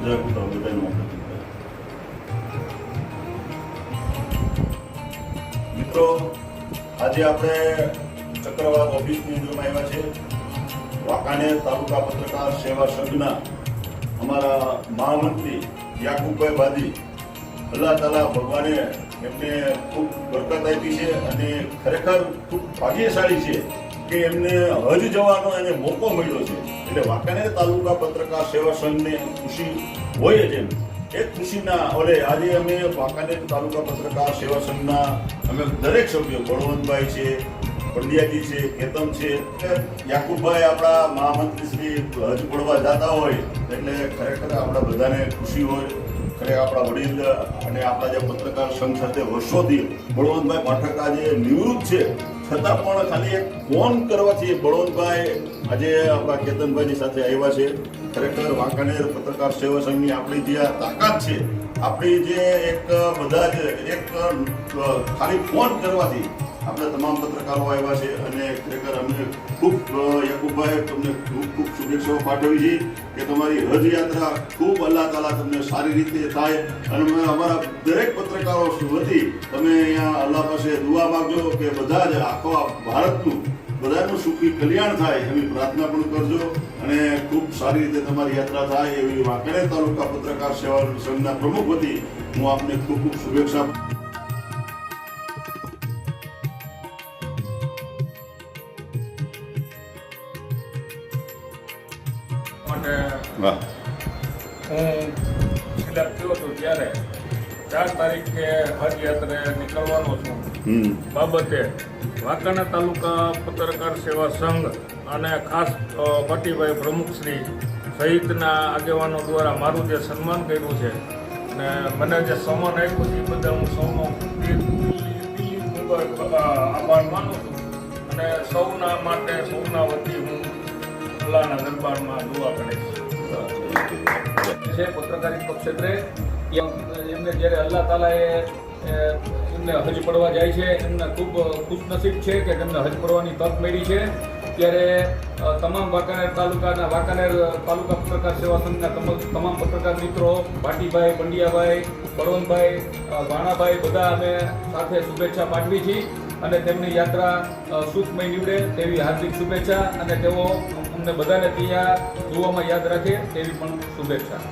Dragul tău, de મિત્રો આજે આપણે ચક્રવાત ઓફિસની અંદરમાં આવ્યા છે. વાંકાનેર તાલુકા પત્રકાર સેવા સંઘના અમારા મહામંત્રી યાકુબભાઈ બાદી અલ્લાહ તાલા ભગવાને એમને ખૂબ બરકત આપી છે અને ખરેખર ખૂબ ભાગ્યશાળી છે. કે એમને હજ જવાનો એને મોકો મળ્યો છે. એટલે વાંકાનેર તાલુકા પત્રકાર સેવા સંઘને ખુશી હોય જ એમ. એ ખુશીના, ઓલે આજે અમે વાંકાનેર તાલુકા પત્રકાર સેવા સંઘના અમે દરેક સભ્યો, બળવંતભાઈ છે, પંડ્યાજી છે કેતમ છે યાકુબભાઈ આપણા મહામંત્રી શ્રી હજ પડવા જતા હોય, એટલે ખરેખર આપણા બધાને ખુશી હોય. ખરે આપણા વડીલ અને આપણા જે પત્રકાર સંઘ સાથે વર્ષોથી બળવંતભાઈ પાઠક આજે નિવૃત્ત છે. છતાં પણ ખાલી એક ફોન કરવાથી બળવંતભાઈ આજે આપણા કેતનભાઈની સાથે આવ્યા છે. ખરેખર વાંકાનેર પત્રકાર સેવા સંઘની આપણી જે તાકાત છે, આપણી જે એક બધા જ એક ખાલી ફોન કરવાથી આપણે તમામ પત્રકારો આવ્યા છે અને ખરેખર અમને ખૂબ યાકુબભાઈ તમને ખૂબ ખૂબ શુભેચ્છાઓ પાઠવી છે કે તમારી હજ યાત્રા ખૂબ અલ્લાહ તાલા તમને સારી રીતે થાય અને અમે અમારા દરેક પત્રકારો વતી તમે અહીંયા અલ્લાહ પાસે દુઆ માગજો કે બધા જ આખો ભારતનું, બધાનું સુખી કલ્યાણ થાય એવી પ્રાર્થના પણ કરજો અને ખૂબ સારી રીતે તમારી યાત્રા થાય એવી વાંકણે તાલુકા પત્રકાર સેવા સંઘના પ્રમુખ વતી હું આપને ખૂબ ખૂબ શુભેચ્છા માટે હું સિલેક્ટ થયો હતો ત્યારે ચાર તારીખે હજ યાત્રાએ નીકળવાનો છું. બાબતે વાંકાના તાલુકા પત્રકાર સેવા સંઘ અને ખાસ ભટ્ટીભાઈ પ્રમુખશ્રી સહિતના આગેવાનો દ્વારા મારું જે સન્માન કર્યું છે અને મને જે સન્માન આપ્યું છે એ બદલ હું સૌનો આભાર માનું છું. અને સૌના માટે સૌના વતી હું અલ્લાહના દરબારમાં જોવા મળે છે. પત્રકારિતા ક્ષેત્રે એમ- એમને જ્યારે અલ્લાહ તાલાએ એમને હજ પડવા જાય છે, એમને ખૂબ ખુશનસીબ છે કે તેમને હજ પડવાની તક મળી છે. ત્યારે તમામ વાંકાનેર તાલુકાના, વાંકાનેર તાલુકા પત્રકાર સેવા સંઘના તમ- તમામ પત્રકાર મિત્રો, ભાટીભાઈ, પંડિયાભાઈ પરવનભાઈ વાણાભાઈ, બધા અમે સાથે શુભેચ્છા પાઠવી છીએ. અને તેમની યાત્રા સુખમય નીવડે તેવી હાર્દિક શુભેચ્છા અને તેઓ અમને બધાને ત્યાં જોવામાં યાદ રાખે તેવી પણ શુભેચ્છા.